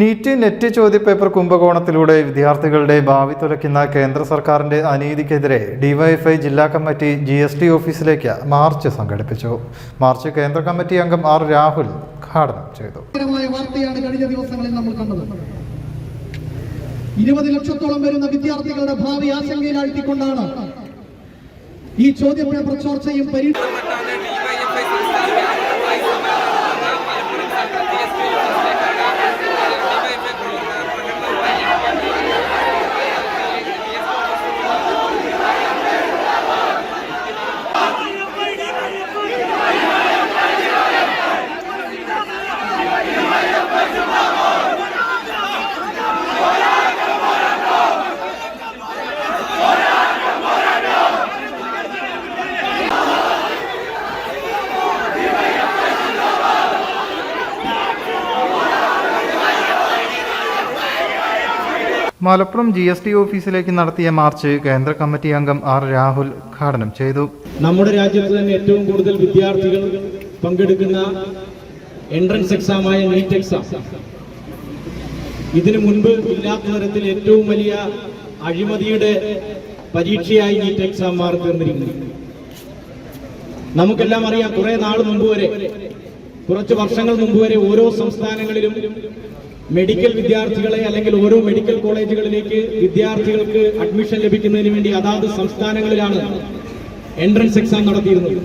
NEET net ചോദ്യപേപ്പർ കുംഭകോണത്തിലൂടെ വിദ്യാർത്ഥികളുടെ ഭാവി തുലയ്ക്കുന്ന കേന്ദ്ര സർക്കാരിന്റെ അനീതിക്കെതിരെ ഡിവൈഎഫ്ഐ ജില്ലാ കമ്മിറ്റി ജി എസ് ടി ഓഫീസിലേക്ക് മാർച്ച് സംഘടിപ്പിച്ചു. മാർച്ച് കേന്ദ്ര കമ്മിറ്റി അംഗം ആർ രാഹുൽ ഉദ്ഘാടനം ചെയ്തു. ഭീകരമായ വാർത്തയാണ് കഴിഞ്ഞ ദിവസങ്ങളിൽ നമ്മൾ കണ്ടത്. ഇരുപത് ലക്ഷത്തോളം വരുന്ന വിദ്യാർത്ഥികളുടെ ഭാവി ആശങ്കയിലാഴ്ത്തിക്കൊണ്ടാണ് ഈ ചോദ്യപേപ്പർ ചോർച്ചയും പരീക്ഷ മലപ്പുറം ജി എസ് ടി ഓഫീസിലേക്ക് നടത്തിയ മാർച്ച് കേന്ദ്ര കമ്മിറ്റി അംഗം ആർ രാഹുൽ ഉദ്ഘാടനം ചെയ്തു. നമ്മുടെ രാജ്യത്ത് തന്നെ ഏറ്റവും കൂടുതൽ വിദ്യാർത്ഥികൾ പങ്കെടുക്കുന്ന എൻട്രൻസ് എക്സാമായ നീറ്റ് എക്സാം ഇതിനു മുൻപ് ഇല്ലാത്ത തരത്തിൽ ഏറ്റവും വലിയ അഴിമതിയുടെ പരീക്ഷയായി നീറ്റ് എക്സാം മാറി തീർന്നിരിക്കുന്നു. നമുക്കെല്ലാം അറിയാം കുറെ നാൾ മുമ്പ് വരെ കുറച്ച് വർഷങ്ങൾ മുമ്പ് വരെ ഓരോ സംസ്ഥാനങ്ങളിലും മെഡിക്കൽ വിദ്യാർത്ഥികളെ അല്ലെങ്കിൽ ഓരോ മെഡിക്കൽ കോളേജുകളിലേക്ക് വിദ്യാർത്ഥികൾക്ക് അഡ്മിഷൻ ലഭിക്കുന്നതിന് വേണ്ടി അതാത് സംസ്ഥാനങ്ങളിലാണ് എൻട്രൻസ് എക്സാം നടത്തിയിരുന്നത്.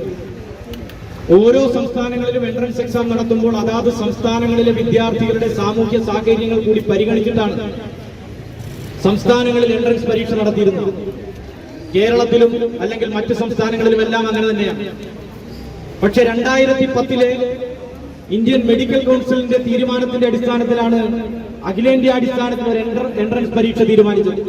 ഓരോ സംസ്ഥാനങ്ങളിലും എൻട്രൻസ് എക്സാം നടത്തുമ്പോൾ അതാത് സംസ്ഥാനങ്ങളിലെ വിദ്യാർത്ഥികളുടെ സാമൂഹ്യ സാഹചര്യങ്ങൾ കൂടി പരിഗണിച്ചിട്ടാണ് സംസ്ഥാനങ്ങളിൽ എൻട്രൻസ് പരീക്ഷ നടത്തിയിരുന്നത്. കേരളത്തിലും അല്ലെങ്കിൽ മറ്റു സംസ്ഥാനങ്ങളിലും എല്ലാം അങ്ങനെ തന്നെയാണ്. പക്ഷെ രണ്ടായിരത്തി പത്തിലെ ഇന്ത്യൻ മെഡിക്കൽ കൗൺസിലിന്റെ തീരുമാനത്തിന്റെ അടിസ്ഥാനത്തിലാണ് അഖിലേന്ത്യാ അടിസ്ഥാനത്തിൽ ഒരു എൻട്രൻസ് പരീക്ഷ തീരുമാനിച്ചത്.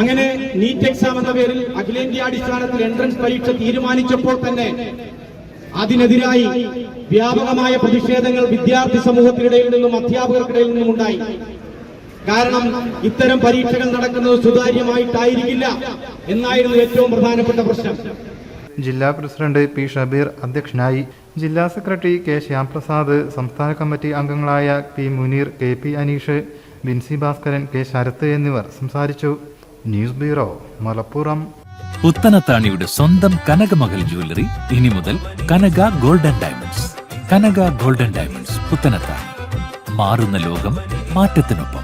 അങ്ങനെ നീറ്റ് എക്സാം എന്ന പേരിൽ അഖിലേന്ത്യാ അടിസ്ഥാനത്തിൽ എൻട്രൻസ് പരീക്ഷ തീരുമാനിച്ചപ്പോൾ തന്നെ അതിനെതിരായി വ്യാപകമായ പ്രതിഷേധങ്ങൾ വിദ്യാർത്ഥി സമൂഹത്തിനിടയിൽ നിന്നും അധ്യാപകർക്കിടയിൽ നിന്നും ഉണ്ടായി. കാരണം ഇത്തരം പരീക്ഷകൾ നടക്കുന്നത് സുതാര്യമായിട്ടായിരിക്കില്ല എന്നായിരുന്നു ഏറ്റവും പ്രധാനപ്പെട്ട പ്രശ്നം. ജില്ലാ പ്രസിഡന്റ് പി ഷബീർ അധ്യക്ഷനായി ജില്ലാ സെക്രട്ടറി കെ ശ്യാംപ്രസാദ് സംസ്ഥാന കമ്മിറ്റി അംഗങ്ങളായ P Muneer K P Aneesh Binsy Bhaskaran K Sharath എന്നിവർ സംസാരിച്ചു. News bureau Malappuram. പുത്തനത്താണിയുടെ സ്വന്തം കനകമകൽ ജ്വല്ലറി ഇനി മുതൽ Kanaka golden diamonds. Kanaka golden diamonds Puthanathani. മാറുന്ന ലോകം മാറ്റത്തിനൊപ്പം.